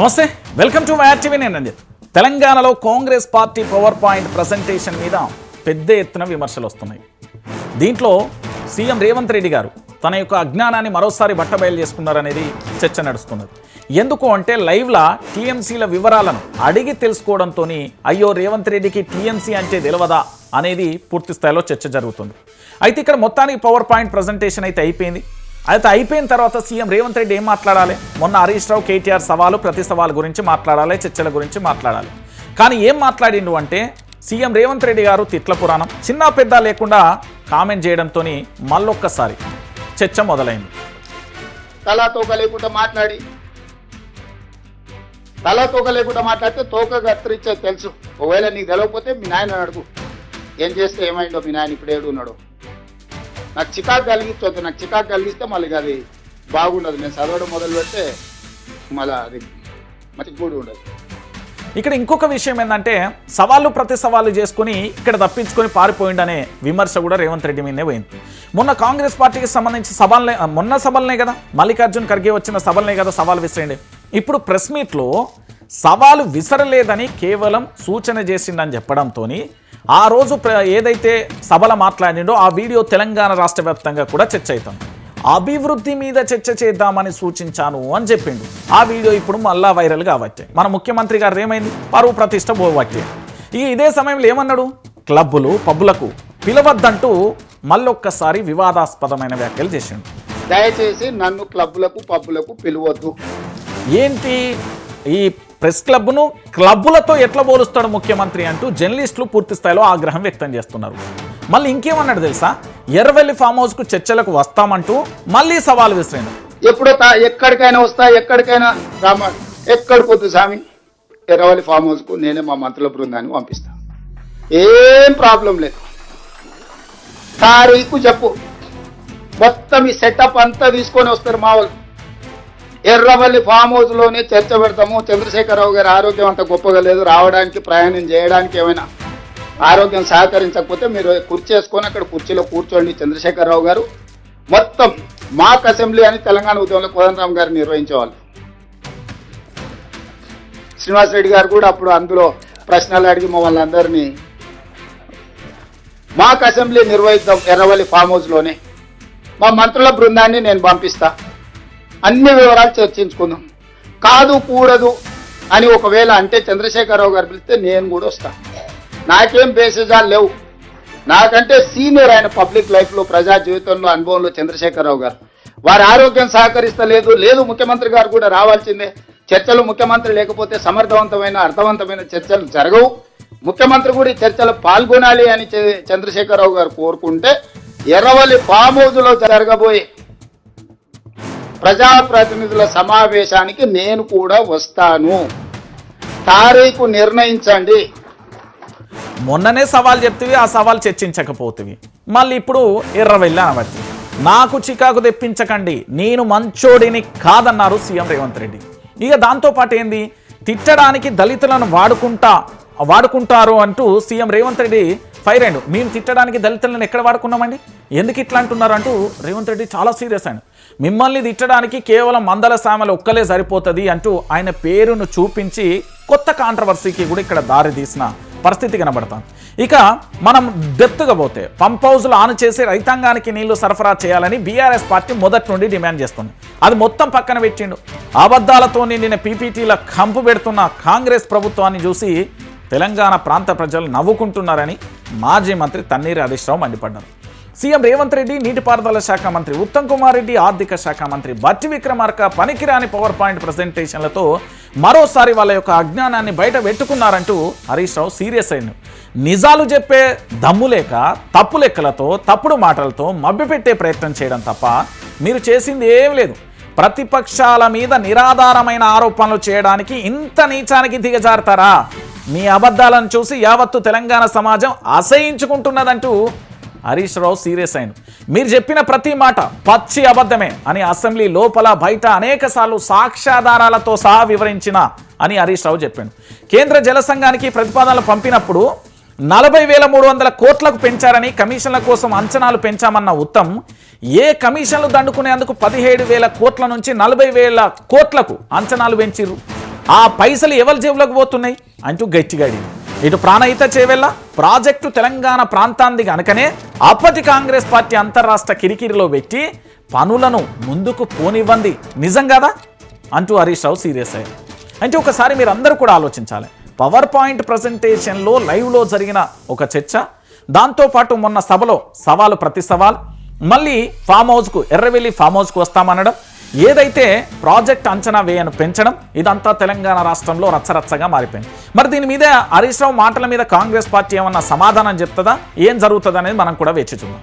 నమస్తే welcome to my TV నేను రంజిత్. తెలంగాణలో Congress party power point presentation మీద పెద్ద ఎత్తున విమర్శలు వస్తున్నాయి. దీంట్లో సీఎం రేవంత్ రెడ్డి గారు తన యొక్క అజ్ఞానాన్ని మరోసారి బట్టబయలు చేసుకున్నారనేది చర్చ నడుస్తున్నది. ఎందుకు అంటే లైవ్లా టీఎంసీల వివరాలను అడిగి తెలుసుకోవడంతో అయ్యో రేవంత్ రెడ్డికి టీఎంసీ అంటే తెలియదా అనేది పూర్తి స్థాయిలో చర్చ జరుగుతుంది. అయితే ఇక్కడ మొత్తానికి పవర్ పాయింట్ ప్రజెంటేషన్ అయితే అయిపోయింది. అయితే అయిపోయిన తర్వాత సీఎం రేవంత్ రెడ్డి ఏం మాట్లాడాలి? మొన్న హరీష్ రావు కేటీఆర్ సవాలు ప్రతి సవాలు గురించి మాట్లాడాలి చర్చల గురించి మాట్లాడాలి. కానీ ఏం మాట్లాడిండు అంటే సీఎం రేవంత్ రెడ్డి గారు తిట్ల పురాణం. చిన్న పెద్ద లేకుండా కామెంట్ చేయడంతో మళ్ళొక్కసారి చర్చ మొదలైంది. తలా తోక లేకుండా మాట్లాడి. తలా తోక లేకుండా మాట్లాడితే తోక కత్తిరించే తెలుసు. ఒకవేళ నీకు తెలియకపోతే మీ నాయన అడుగు. ఏం చేస్తే ఏమైందో మీ నాయన ఇప్పుడు ఏడు ఉన్నాడు నాకు చికాకు కలిగించొద్దు నాకు చికాకు కలిగిస్తే మళ్ళీ అది బాగుండదు. నేను చదవడం మొదలు పెడితే మళ్ళీ అది మంచి గూడు ఉండదు. ఇక్కడ ఇంకొక విషయం ఏంటంటే సవాళ్ళు ప్రతి సవాళ్ళు చేసుకుని ఇక్కడ తప్పించుకొని పారిపోయిండనే విమర్శ కూడా రేవంత్ రెడ్డి మీదే పోయింది. మొన్న కాంగ్రెస్ పార్టీకి సంబంధించి సభలనే మొన్న సభలనే కదా? మల్లికార్జున్ ఖర్గే వచ్చిన సభలనే కదా సవాల్ విసిరండి. ఇప్పుడు ప్రెస్ మీట్లో సవాలు విసరలేదని కేవలం సూచన చేసిండని చెప్పడంతో ఆ రోజు ఏదైతే సభల మాట్లాడిండో ఆ వీడియో తెలంగాణ రాష్ట్ర వ్యాప్తంగా కూడా చర్చ అవుతుంది. అభివృద్ధి మీద చర్చ చేద్దామని సూచించాను అని చెప్పిండు. ఆ వీడియో ఇప్పుడు మళ్ళా వైరల్ కావచ్చు మన ముఖ్యమంత్రి గారు ఏమైంది? పరువు ప్రతిష్ట పోవట్టి. ఇక ఇదే సమయంలో ఏమన్నాడు? క్లబ్బులు పబ్బులకు పిలవద్దంటూ మళ్ళొక్కసారి వివాదాస్పదమైన వ్యాఖ్యలు చేసిండు. దయచేసి నన్ను క్లబ్బులకు పబ్బులకు పిలవద్దు. ఏంటి? ఈ ప్రెస్ క్లబ్ను క్లబ్బులతో ఎట్లా పోలుస్తాడు ముఖ్యమంత్రి అంటూ జర్నలిస్టులు పూర్తి స్థాయిలో ఆగ్రహం వ్యక్తం చేస్తున్నారు. మళ్ళీ ఇంకేమన్నాడు తెలుసా? ఎర్రవెల్లి ఫామ్ హౌస్కు చర్చలకు వస్తామంటూ మళ్ళీ సవాల్ విసిరాడు ఎప్పుడో ఎక్కడికైనా వస్తా ఎక్కడికైనా రామ ఎక్కడికి వద్దు స్వామి ఎర్రవల్లి ఫామ్ హౌస్కు నేనే మా మంత్రుల బృందాన్ని పంపిస్తా. ఏం ప్రాబ్లం లేదు. తారీఖు చెప్పు. మొత్తం ఈ సెటప్ అంతా తీసుకొని వస్తారు మా వాళ్ళు. ఎర్రవల్లి ఫామ్ హౌస్లోనే చర్చ పెడతాము. చంద్రశేఖరరావు గారి ఆరోగ్యం అంత గొప్పగా లేదు. రావడానికి ప్రయాణం చేయడానికి ఏమైనా ఆరోగ్యం సహకరించకపోతే మీరు కుర్చేసుకొని అక్కడ కుర్చీలో కూర్చోండి చంద్రశేఖరరావు గారు. మొత్తం మాక్ అసెంబ్లీ అని తెలంగాణ ఉద్యమంలో కోదండరామ్ గారు నిర్వహించేవాళ్ళు. శ్రీనివాస్ రెడ్డి గారు కూడా అప్పుడు అందులో ప్రశ్నలు అడిగి మమ్మల్ని అందరినీ మాక్ అసెంబ్లీ నిర్వహిద్దాం ఎర్రవల్లి ఫామ్ హౌస్లోనే మా మంత్రుల బృందాన్ని నేను పంపిస్తాను అన్ని వివరాలు చర్చించుకుందాం. కాదు కూడదు అని ఒకవేళ అంటే చంద్రశేఖరరావు గారు పిలిస్తే నేను కూడా వస్తా. నాకేం బేసిజాలు లేవు. నాకంటే సీనియర్ ఆయన పబ్లిక్ లైఫ్లో ప్రజా జీవితంలో అనుభవంలో చంద్రశేఖరరావు గారు. వారి ఆరోగ్యం సహకరిస్తలేదు. లేదు ముఖ్యమంత్రి గారు కూడా రావాల్సిందే. చర్చలు ముఖ్యమంత్రి లేకపోతే సమర్థవంతమైన అర్థవంతమైన చర్చలు జరగవు. ముఖ్యమంత్రి కూడా ఈ చర్చలు పాల్గొనాలి అని చంద్రశేఖరరావు గారు కోరుకుంటే ఎర్రవల్లి ఫామ్ హౌస్లో జరగబోయే ప్రజాప్రతినిధుల సమావేశానికి నేను కూడా వస్తాను. తారీఖు నిర్ణయించండి. మొన్ననే సవాల్ చెప్తివి ఆ సవాల్ చర్చించకపోతివి. మళ్ళీ ఇప్పుడు ఎర్రవెల్లి అనవచ్చు నాకు చికాకు తెప్పించకండి నేను మంచోడిని కాదన్నారు సీఎం రేవంత్ రెడ్డి. ఇక దాంతోపాటు ఏంది? తిట్టడానికి దళితులను వాడుకుంటా వాడుకుంటారు అంటూ సీఎం రేవంత్ రెడ్డి ఫైర్ అయ్యండు మేము తిట్టడానికి దళితులను ఎక్కడ వాడుకున్నామండి? ఎందుకు ఇట్లా అంటున్నారు అంటూ రేవంత్ రెడ్డి చాలా సీరియస్ అయ్యాడు మిమ్మల్ని తిట్టడానికి కేవలం మందల సామెలు ఒక్కలే సరిపోతుంది అంటూ ఆయన పేరును చూపించి కొత్త కాంట్రవర్సీకి కూడా ఇక్కడ దారి తీసిన పరిస్థితి కనబడతాం ఇక మనం డెప్త్గా పోతే పంప్ హౌస్లు ఆన్ చేసి రైతాంగానికి నీళ్ళు సరఫరా చేయాలని బీఆర్ఎస్ పార్టీ మొదటి నుండి డిమాండ్ చేస్తుంది. అది మొత్తం పక్కన పెట్టిండు. అబద్ధాలతో నిండిన పీపీటీల కంపు పెడుతున్న కాంగ్రెస్ ప్రభుత్వాన్ని చూసి తెలంగాణ ప్రాంత ప్రజలు నవ్వుకుంటున్నారని మాజీ మంత్రి తన్నీరు హరీష్ రావు మండిపడ్డారు. సీఎం రేవంత్ రెడ్డి నీటిపారుదల శాఖ మంత్రి ఉత్తమ్ కుమార్ రెడ్డి ఆర్థిక శాఖ మంత్రి బట్టి విక్రమార్క పనికిరాని పవర్ పాయింట్ ప్రజెంటేషన్లతో మరోసారి వాళ్ళ యొక్క అజ్ఞానాన్ని బయట పెట్టుకున్నారంటూ హరీష్ రావు సీరియస్ అయ్యాడు నిజాలు చెప్పే దమ్ము లేక తప్పు లెక్కలతో తప్పుడు మాటలతో మభ్యపెట్టే ప్రయత్నం చేయడం తప్ప మీరు చేసింది ఏం లేదు. ప్రతిపక్షాల మీద నిరాధారమైన ఆరోపణలు చేయడానికి ఇంత నీచానికి దిగజారుతారా? మీ అబద్ధాలను చూసి యావత్తు తెలంగాణ సమాజం అసహించుకుంటున్నదంటూ హరీష్ రావు సీరియస్ అయింది మీరు చెప్పిన ప్రతి మాట పచ్చి అబద్ధమే అని అసెంబ్లీ లోపల బయట అనేక సార్లు సాక్ష్యాధారాలతో సహా వివరించిన అని హరీష్ రావు చెప్పాడు. కేంద్ర జల సంఘానికి ప్రతిపాదనలు పంపినప్పుడు నలభై వేల మూడు వందల కోట్లకు పెంచారని కమిషన్ల కోసం అంచనాలు పెంచామన్న ఉత్తమ్ ఏ కమిషన్లు దండుకునేందుకు పదిహేడు వేల కోట్ల నుంచి నలభై వేల కోట్లకు అంచనాలు పెంచిర్రు? ఆ పైసలు ఎవరి జేబులకు పోతున్నాయి? అంటూ గట్టిగా అడిగింది ఇటు ప్రాణహిత చేవెళ్ళ ప్రాజెక్టు తెలంగాణ ప్రాంతాన్ని గనుకనే అప్పటి కాంగ్రెస్ పార్టీ అంతర్రాష్ట్ర కిరికిరిలో పెట్టి పనులను ముందుకు పోనివ్వండి. నిజం కదా? అంటూ హరీష్ రావు సీరియస్ అయ్యారు అంటే ఒకసారి మీరు అందరూ కూడా ఆలోచించాలి. పవర్ పాయింట్ ప్రజెంటేషన్లో లైవ్లో జరిగిన ఒక చర్చ దాంతోపాటు మొన్న సభలో సవాలు ప్రతి సవాల్ మళ్ళీ ఫామ్ హౌస్కు ఎర్రవెల్లి ఫామ్ హౌస్కు వస్తామనడం ఏదైతే ప్రాజెక్ట్ అంచనా వేయను పెంచడం ఇదంతా తెలంగాణ రాష్ట్రంలో రచ్చరచ్చగా మారిపోయింది. మరి దీని మీద హరీష్ రావు మాటల మీద కాంగ్రెస్ పార్టీ ఏమన్నా సమాధానం చెప్తుందా? ఏం జరుగుతుంది అనేది మనం కూడా వేచి చూద్దాం.